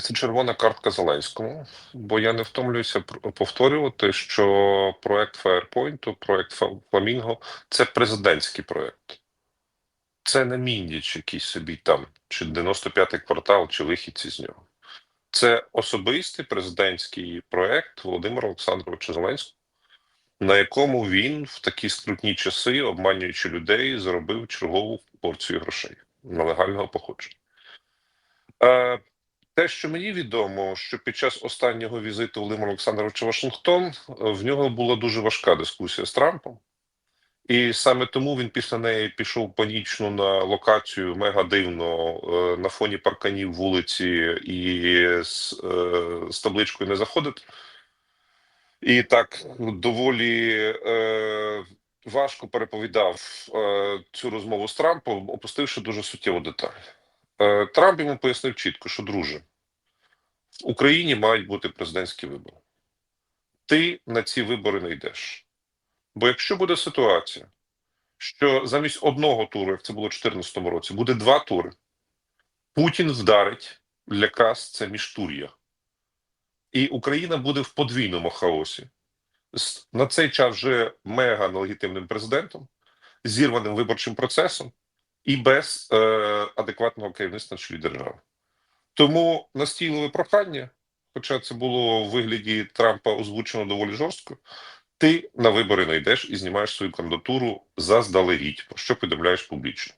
Це червона картка Зеленському, бо я не втомлююся повторювати, що проект Firepoint, проект Фламінго це президентський проект. Це не міндіч якийсь собі там, чи 95-й квартал, чи вихідці з нього. Це особистий президентський проект Володимира Олександровича Зеленського, на якому він в такі скрутні часи, обманюючи людей, заробив чергову порцію грошей нелегального походження. Те, що мені відомо, що під час останнього візиту Володимира Олександровича Вашингтон е, в нього була дуже важка дискусія з Трампом, і саме тому він після неї пішов панічно на локацію мега дивно е, на фоні парканів вулиці і з, е, з табличкою не заходити. І так доволі е, важко переповідав е, цю розмову з Трампом, опустивши дуже суттєву деталь. Е, Трамп йому пояснив чітко, що друже, в Україні мають бути президентські вибори. Ти на ці вибори не йдеш. Бо якщо буде ситуація, що замість одного туру, як це було у 2014 році, буде два тури, Путін вдарить якраз це міжтур'я. І Україна буде в подвійному хаосі. На цей час вже мега нелегітимним президентом, зірваним виборчим процесом і без е, адекватного керівництва на чолі держави. Тому настійливе прохання, хоча це було в вигляді Трампа озвучено доволі жорстко, ти на вибори не йдеш і знімаєш свою кандидатуру заздалегідь, про що повідомляєш публічно.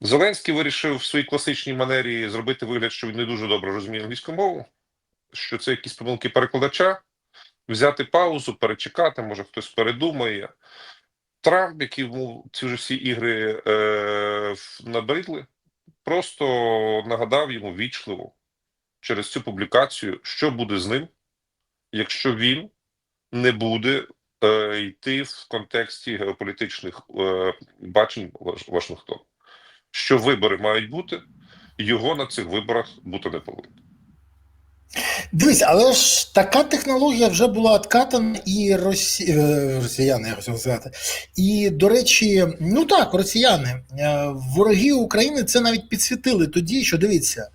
Зеленський вирішив в своїй класичній манері зробити вигляд, що він не дуже добре розуміє англійську мову, що це якісь помилки перекладача, взяти паузу, перечекати, може хтось передумає. Трамп, який йому ці ж всі ігри е, набридли, просто нагадав йому вічливо через цю публікацію, що буде з ним, якщо він не буде е, йти в контексті геополітичних е, бачень Ваш- Вашингтону. Що вибори мають бути, його на цих виборах бути не повинно. Дивись, але ж така технологія вже була откатана і росі... е, росіяни, я хотів сказати. І, до речі, ну так, росіяни, е, вороги України це навіть підсвітили тоді, що дивіться,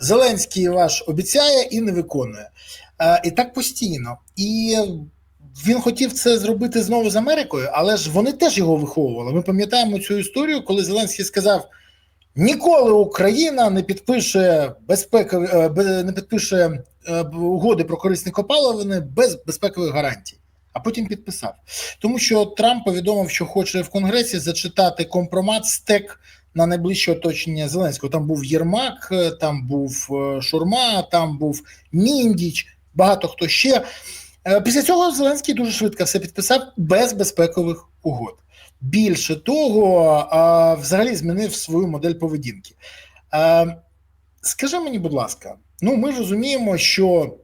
Зеленський ваш обіцяє і не виконує. Е, І так постійно. І він хотів це зробити знову з Америкою, але ж вони теж його виховували. Ми пам'ятаємо цю історію, коли Зеленський сказав. Ніколи Україна не підпише безпекові е, не підпише е, угоди про корисні копалини без безпекових гарантій. А потім підписав, тому що Трамп повідомив, що хоче в Конгресі зачитати компромат стек на найближче оточення Зеленського. Там був Єрмак, е, там був Шурма, там був Міндіч, багато хто ще. Після цього Зеленський дуже швидко все підписав без безпекових угод. Більше того, взагалі змінив свою модель поведінки. Скажи мені, будь ласка, ну ми розуміємо, що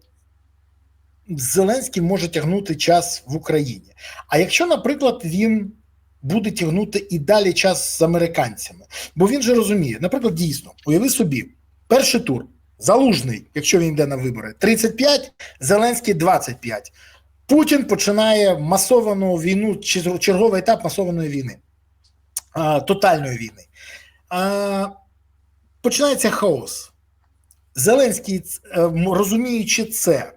Зеленський може тягнути час в Україні. А якщо, наприклад, він буде тягнути і далі час з американцями, бо він же розуміє, наприклад, дійсно, уяви собі, перший тур, залужний, якщо він йде на вибори, 35, Зеленський 25. Путін починає масовану війну, чи черговий етап масованої війни, тотальної війни. Починається хаос. Зеленський, е, розуміючи це,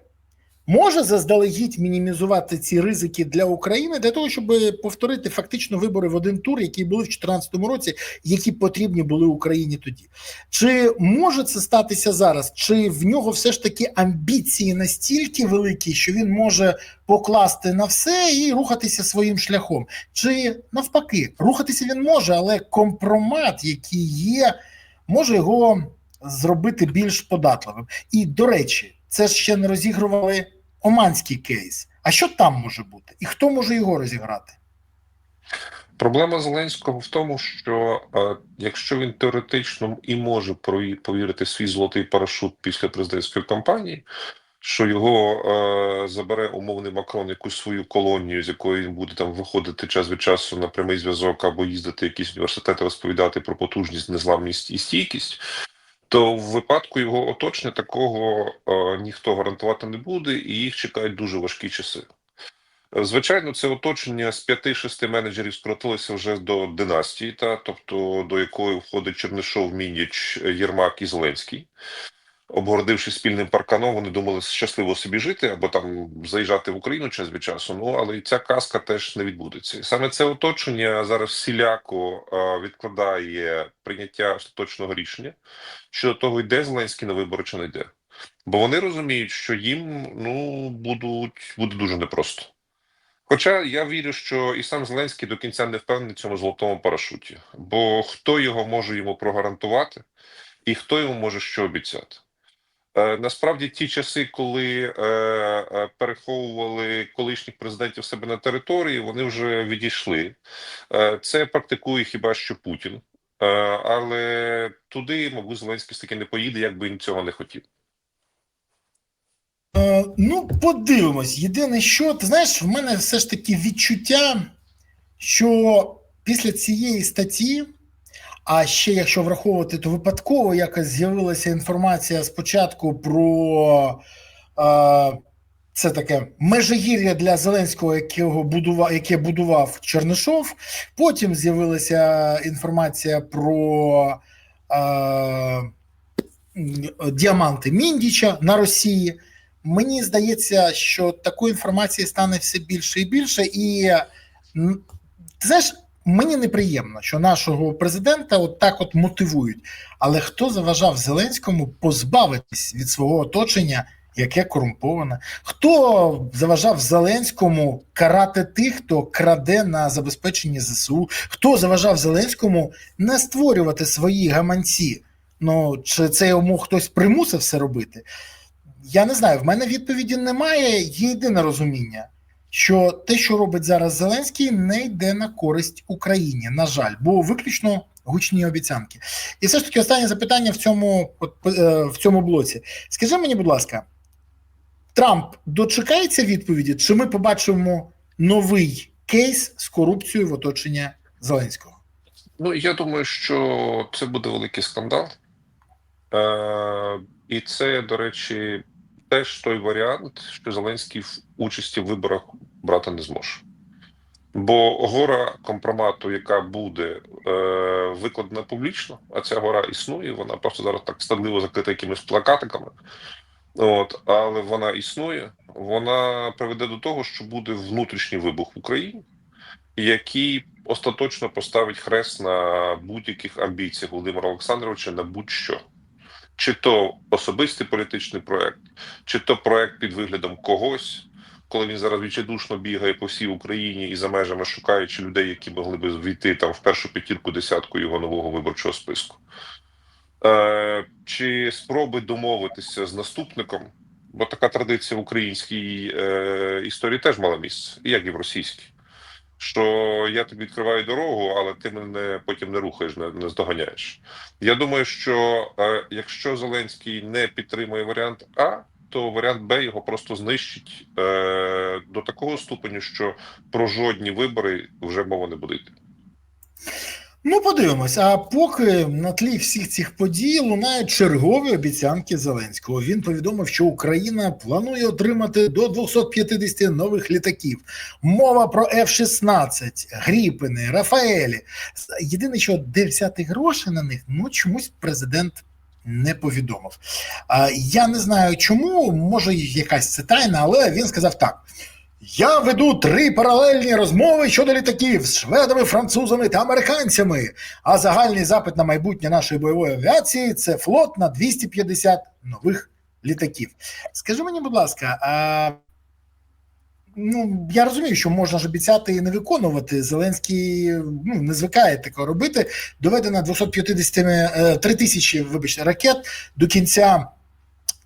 може заздалегідь мінімізувати ці ризики для України для того, щоб повторити фактично вибори в один тур, які були в 2014 році, які потрібні були Україні тоді. Чи може це статися зараз? Чи в нього все ж таки амбіції настільки великі, що він може покласти на все і рухатися своїм шляхом? Чи навпаки, рухатися він може, але компромат, який є, може його зробити більш податливим. І до речі, це ще не розігрували оманський кейс. А що там може бути? І хто може його розіграти? Проблема Зеленського в тому, що е, якщо він теоретично і може повірити свій золотий парашут після президентської кампанії, що його е, забере умовний Макрон якусь свою колонію, з якої він буде там виходити час від часу на прямий зв'язок або їздити в якісь університети, розповідати про потужність, незламність і стійкість. То в випадку його оточення такого е, ніхто гарантувати не буде, і їх чекають дуже важкі часи. Е, Звичайно, це оточення з 5-6 менеджерів скоротилося вже до династії, та тобто до якої входить Чернишов, Міндіч, Єрмак і Зеленський. Обгородивши спільним парканом, вони думали щасливо собі жити або там заїжджати в Україну час від часу. Ну але ця казка теж не відбудеться. І саме це оточення зараз всіляко відкладає прийняття остаточного рішення щодо того, йде Зеленський на вибори чи не йде. Бо вони розуміють, що їм ну будуть буде дуже непросто. Хоча я вірю, що і сам Зеленський до кінця не впевнений цьому золотому парашуті, бо хто його може йому прогарантувати, і хто йому може що обіцяти. Е, насправді, ті часи, коли е, е, переховували колишніх президентів себе на території, вони вже відійшли. Е, це практикує хіба що Путін, е, але туди, мабуть, Зеленський таки не поїде, як би він цього не хотів. Е, ну, подивимось. Єдине, що ти знаєш, в мене все ж таки відчуття, що після цієї статті, а ще якщо враховувати, то випадково якось з'явилася інформація спочатку про е, це таке межигір'я для Зеленського, якого будував, яке будував Чернишов. Потім з'явилася інформація про. Е, Діаманти Міндіча на Росії. Мені здається, що такої інформації стане все більше і більше, і знаєш, мені неприємно, що нашого президента от так от мотивують. Але хто заважав Зеленському позбавитись від свого оточення, яке корумповане? Хто заважав Зеленському карати тих, хто краде на забезпеченні ЗСУ? Хто заважав Зеленському не створювати свої гаманці? Ну чи це йому хтось примусив все робити? Я не знаю. В мене відповіді немає. Є єдине розуміння, що те, що робить зараз Зеленський, не йде на користь Україні. На жаль, бо виключно гучні обіцянки. І все ж таки останнє запитання в цьому е, в цьому блоці. Скажи мені, будь ласка, Трамп дочекається відповіді, чи ми побачимо новий кейс з корупцією в оточенні Зеленського? Ну, я думаю, що це буде великий скандал. Е, і це, до речі, теж той варіант, що Зеленський в участі в виборах брати не зможе. Бо гора компромату, яка буде е, викладена публічно, а ця гора існує, вона просто зараз так стадливо закрита якимись плакатиками. От, але вона існує, вона приведе до того, що буде внутрішній вибух в Україні, який остаточно поставить хрест на будь-яких амбіціях Володимира Олександровича на будь-що. Чи то особистий політичний проект, чи то проект під виглядом когось, коли він зараз відчайдушно бігає по всій Україні і за межами шукаючи людей, які могли би війти там в першу п'ятірку десятку його нового виборчого списку. Е, чи спроби домовитися з наступником, бо така традиція в українській е, історії теж мала місце, як і в російській. Що я тобі відкриваю дорогу, але ти мене потім не рухаєш, не, не здоганяєш. Я думаю, що е, якщо Зеленський не підтримує варіант А, то варіант Б його просто знищить е, до такого ступеню, що про жодні вибори вже мова не буде йти. Ну, подивимось. А поки на тлі всіх цих подій лунають чергові обіцянки Зеленського. Він повідомив, що Україна планує отримати до 250 нових літаків. Мова про F-16, Гріпини, Рафаелі. Єдине, що де взяти гроші на них, ну чомусь президент. Не повідомив. Я не знаю чому, може якась це тайна, але він сказав так: я веду три паралельні розмови щодо літаків з шведами, французами та американцями. А загальний запит на майбутнє нашої бойової авіації це флот на 250 нових літаків. Скажи мені, будь ласка, а ну я розумію, що можна ж обіцяти і не виконувати. Зеленський ну не звикає такого робити. Доведено 250 е, 3 тисячі, вибачте, ракет до кінця.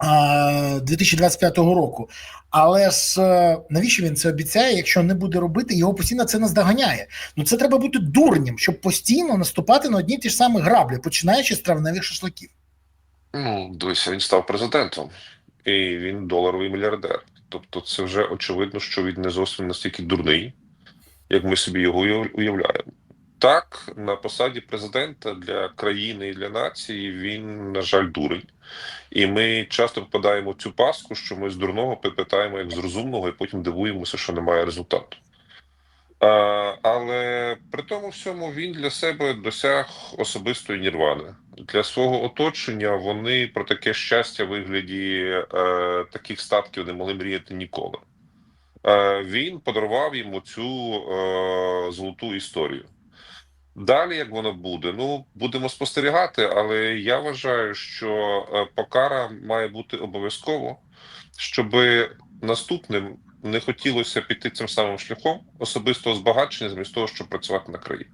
2025 року. Але ж е, навіщо він це обіцяє, якщо не буде робити, його постійно це наздоганяє. Ну це треба бути дурнім, щоб постійно наступати на одні ті ж самі граблі, починаючи з травневих шашликів. Ну, дивися, він став президентом, і він доларовий мільярдер. Тобто, це вже очевидно, що він не зовсім настільки дурний, як ми собі його уявляємо. Так, на посаді президента для країни і для нації він, на жаль, дурень. І ми часто впадаємо в цю паску, що ми з дурного питаємо як з розумного, і потім дивуємося, що немає результату. А, але при тому всьому він для себе досяг особистої нірвани. Для свого оточення вони про таке щастя в вигляді е, таких статків не могли мріяти ніколи. Е, він подарував йому цю е, золоту історію. Далі, як воно буде, ну будемо спостерігати, але я вважаю, що е, покара має бути обов'язково, щоб наступним не хотілося піти цим самим шляхом особистого збагачення, замість того, щоб працювати на країну.